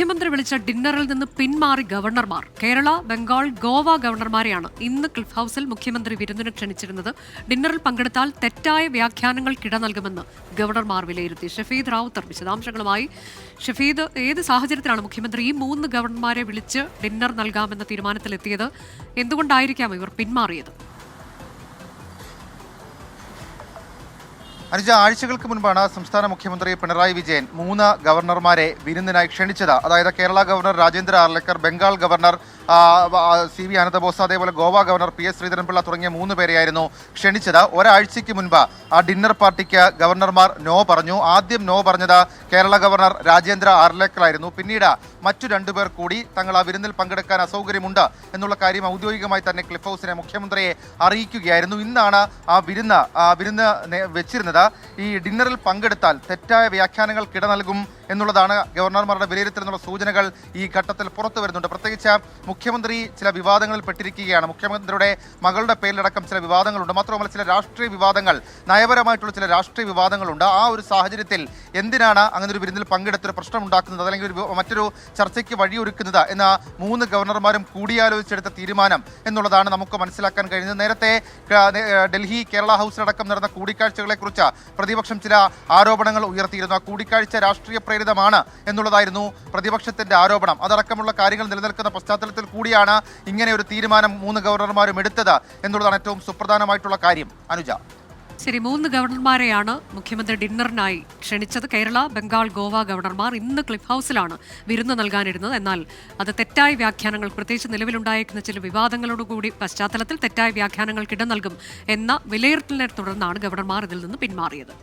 മുഖ്യമന്ത്രി വിളിച്ച ഡിന്നറിൽ നിന്ന് പിന്മാറി ഗവർണർമാർ. കേരള ബംഗാൾ ഗോവ ഗവർണർമാരെയാണ് ഇന്ന് ക്ലിഫ് ഹൌസിൽ മുഖ്യമന്ത്രി വിരുന്നിന് ക്ഷണിച്ചിരുന്നത്. ഡിന്നറിൽ പങ്കെടുത്താൽ തെറ്റായ വ്യാഖ്യാനങ്ങൾക്കിട നൽകുമെന്ന് ഗവർണർമാർ വിലയിരുത്തി. ഷഫീദ് റാവുത്തർ വിശദാംശങ്ങളുമായി. ഷഫീദ് ഏത് സാഹചര്യത്തിലാണ് മുഖ്യമന്ത്രി ഈ മൂന്ന് ഗവർണർമാരെ വിളിച്ച് ഡിന്നർ നൽകാമെന്ന തീരുമാനത്തിലെത്തിയത്? എന്തുകൊണ്ടായിരിക്കാം ഇവർ പിന്മാറിയത്? അനുജ ആഴ്ചകൾക്ക് മുൻപാണ് സംസ്ഥാന മുഖ്യമന്ത്രി പിണറായി വിജയൻ മൂന്ന് ഗവർണർമാരെ വിരുന്നിനായി ക്ഷണിച്ചത്. അതായത് Kerala governor Rajendra Arlekar Bengal governor C V Anandabose അതേപോലെ Goa governor P S Sreedharan Pillai തുടങ്ങിയ മൂന്ന് പേരെയായിരുന്നു ക്ഷണിച്ചത്. ഒരാഴ്ചയ്ക്ക് മുൻപ് ആ ഡിന്നർ പാർട്ടിക്ക് ഗവർണർമാർ നോ പറഞ്ഞു. ആദ്യം നോ പറഞ്ഞത് കേരള ഗവർണർ രാജേന്ദ്ര ആർലേക്കറായിരുന്നു പിന്നീട് മറ്റു രണ്ടുപേർ കൂടി തങ്ങൾ ആ വിരുന്നിൽ പങ്കെടുക്കാൻ അസൗകര്യമുണ്ട് എന്നുള്ള കാര്യം ഔദ്യോഗികമായി തന്നെ ക്ലിഫ് ഹൗസിനെ മുഖ്യമന്ത്രിയെ അറിയിക്കുകയായിരുന്നു. ഇന്നാണ് ആ വിരുന്ന് ആ വിരുന്ന് വെച്ചിരുന്നത്. ഈ ഡിന്നറിൽ പങ്കെടുത്താൽ തെറ്റായ വ്യാഖ്യാനങ്ങൾക്കിട നൽകും എന്നുള്ളതാണ് ഗവർണർമാരുടെ വിലയിരുത്തൽ എന്നുള്ള സൂചനകൾ ഈ ഘട്ടത്തിൽ പുറത്തു വരുന്നുണ്ട്. പ്രത്യേകിച്ച് മുഖ്യമന്ത്രി ചില വിവാദങ്ങളിൽ പെട്ടിരിക്കുകയാണ്. മുഖ്യമന്ത്രിയുടെ മകളുടെ പേരിലടക്കം ചില വിവാദങ്ങളുണ്ട്. മാത്രമല്ല ചില രാഷ്ട്രീയ വിവാദങ്ങൾ നയപരമായിട്ടുള്ള ചില രാഷ്ട്രീയ വിവാദങ്ങളുണ്ട്. ആ ഒരു സാഹചര്യത്തിൽ എന്തിനാണ് അങ്ങനെ ഒരു വിരുന്നിൽ പങ്കെടുത്തൊരു പ്രശ്നം ഉണ്ടാക്കുന്നത് അല്ലെങ്കിൽ ഒരു മറ്റൊരു ചർച്ചയ്ക്ക് വഴിയൊരുക്കുന്നത് എന്ന മൂന്ന് ഗവർണർമാരും കൂടിയാലോചിച്ചെടുത്ത തീരുമാനം എന്നുള്ളതാണ് നമുക്ക് മനസ്സിലാക്കാൻ കഴിയുന്നത്. നേരത്തെ ഡൽഹി കേരള ഹൗസിലടക്കം നടന്ന കൂടിക്കാഴ്ചകളെക്കുറിച്ച് പ്രതിപക്ഷം ചില ആരോപണങ്ങൾ ഉയർത്തിയിരുന്നു. ആ കൂടിക്കാഴ്ച രാഷ്ട്രീയ പ്രേരിതമാണ് എന്നുള്ളതായിരുന്നു പ്രതിപക്ഷത്തിന്റെ ആരോപണം. അതടക്കമുള്ള കാര്യങ്ങൾ നിലനിൽക്കുന്ന പശ്ചാത്തലത്തിൽ കൂടിയാണ് ഇങ്ങനെ ഒരു തീരുമാനം മൂന്ന് ഗവർണർമാരും എടുത്തത് എന്നുള്ളതാണ് ഏറ്റവും സുപ്രധാനമായിട്ടുള്ള കാര്യം. അനുജ. ശരി മൂന്ന് ഗവർണർമാരെയാണ് മുഖ്യമന്ത്രി ഡിന്നറിനായി ക്ഷണിച്ചത്. കേരള ബംഗാൾ ഗോവ ഗവർണർമാർ ഇന്ന് ക്ലിഫ് ഹൗസിലാണ് വിരുന്ന് നൽകാനിരുന്നത്. എന്നാൽ അത് തെറ്റായ വ്യാഖ്യാനങ്ങൾ പ്രത്യേകിച്ച് നിലവിലുണ്ടായിരിക്കുന്ന ചില വിവാദങ്ങളോടുകൂടി പശ്ചാത്തലത്തിൽ തെറ്റായ വ്യാഖ്യാനങ്ങൾക്ക് ഇടം നൽകും എന്ന വിലയിരുത്തലിനെ തുടർന്നാണ് ഗവർണർമാർ ഇതിൽ നിന്ന് പിന്മാറിയത്.